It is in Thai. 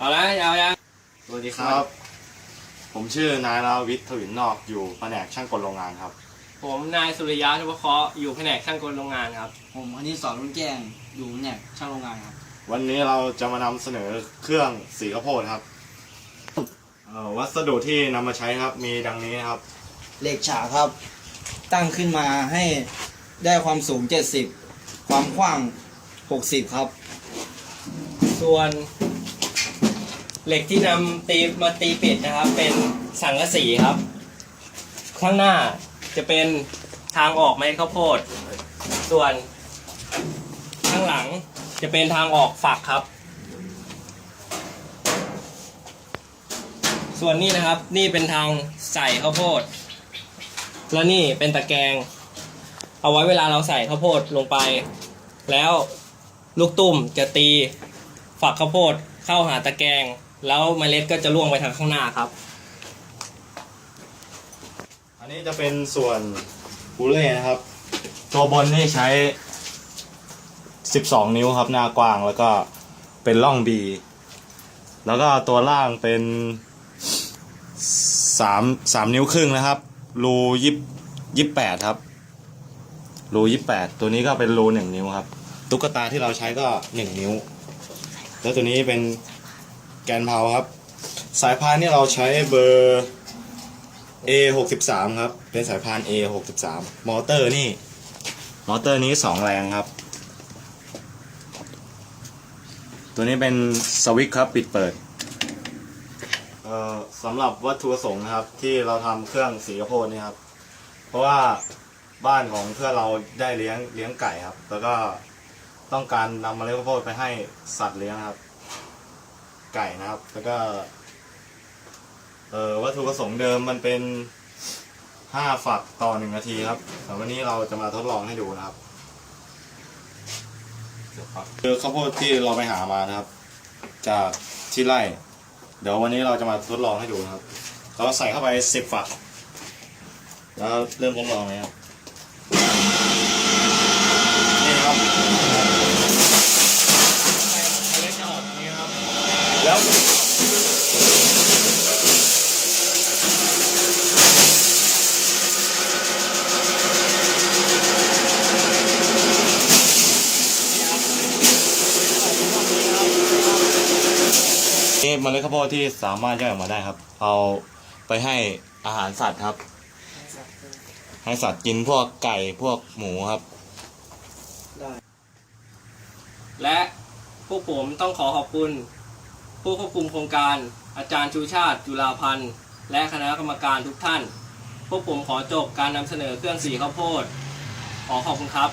เอาละยาวยังสวัสดีครับ ผมชื่อนายราวิทย์ถวินนอกอยู่แผนกช่างกลโรงงานครับ ผมนายสุริยะทุพเคราะห์อยู่แผนกช่างกลโรงงานครับ ผมอันนี้สอนรุ่นแจ้งอยู่เนี่ยช่างโรงงานครับ วันนี้เราจะมานำเสนอเครื่องสีข้าวโพดครับเอ่อวัสดุที่นำมาใช้ครับมีดังนี้ครับ เหล็กฉากครับ ตั้งขึ้นมาให้ได้ความสูง 70 ความกว้าง 60 ครับ ส่วน เหล็กที่นำตีมาตีปิดนะครับ เป็นสังกะสีครับ ข้างหน้าจะเป็นทางออกเมล็ดข้าวโพด ส่วนข้างหลังจะเป็นทางออกฝักครับ ส่วนนี้นะครับนี่เป็นทางใส่ข้าวโพด แล้วนี่เป็นตะแกรงเอาไว้เวลาเราใส่ข้าวโพดลงไป แล้วลูกตุ้มจะตีฝักข้าวโพดเข้าหาตะแกรง แล้วเมล็ดก็จะล่วงไปทางข้างหน้าครับ อันนี้จะเป็นส่วนบูเล่นะครับ ตัวบนนี่ใช้ 12 นิ้วครับ หน้ากว้างแล้วก็เป็นร่องบี แล้วก็ตัวล่างเป็นสามสามนิ้วครึ่งนะครับ รูยิบยิบแปดครับ รูยิบแปดตัวนี้ก็เป็นรูหนึ่งนิ้วครับ ตุ๊กตาที่เราใช้ก็หนึ่งนิ้ว แล้วตัวนี้เป็น แกนเพาครับ สายพานนี่เราใช้เบอร์ A 6 3ครับ เป็นสายพาน A 6 3มอเตอร์นี่ มอเตอร์นี้ 2 แรงครับ ตัวนี้เป็นสวิตช์ครับ ปิดเปิดสำหรับวัตถุประสงค์นะครับ ที่เราทำเครื่องสีข้าวโพดนี่ครับ เพราะว่าบ้านของเพื่อเราได้เลี้ยงเลี้ยงไก่ครับ แล้วก็ต้องการนำเมล็ดข้าวโพดไปให้สัตว์เลี้ยงครับ ไก่นะครับ แล้วก็ เออวัตถุประสงค์เดิมมันเป็นห้าฝักต่อหนึ่งนาทีครับแต่วันนี้เราจะมาทดลองให้ดูนะครับคือข้าวโพดที่เราไปหามานะครับ จากที่ไร่ เดี๋ยววันนี้เราจะมาทดลองให้ดูนะครับเราใส่เข้าไปสิบฝัก แล้วเริ่มทดลองเลยครับนี่ครับ เมล็ดจะออกนี้ครับ แล้วนี่เมล็ดข้าวโพดที่สามารถย่อยออกมาได้ครับ เอาไปให้อาหารสัตว์ครับ ให้สัตว์กินพวกไก่พวกหมูครับ และพวกผมต้องขอขอบคุณ ผู้ควบคุมโครงการ อาจารย์ชูชาติ จุฬาพันธ์ และคณะกรรมการทุกท่าน พวกผมขอจบการนำเสนอเครื่องสีข้าวโพด ขอขอบคุณครับ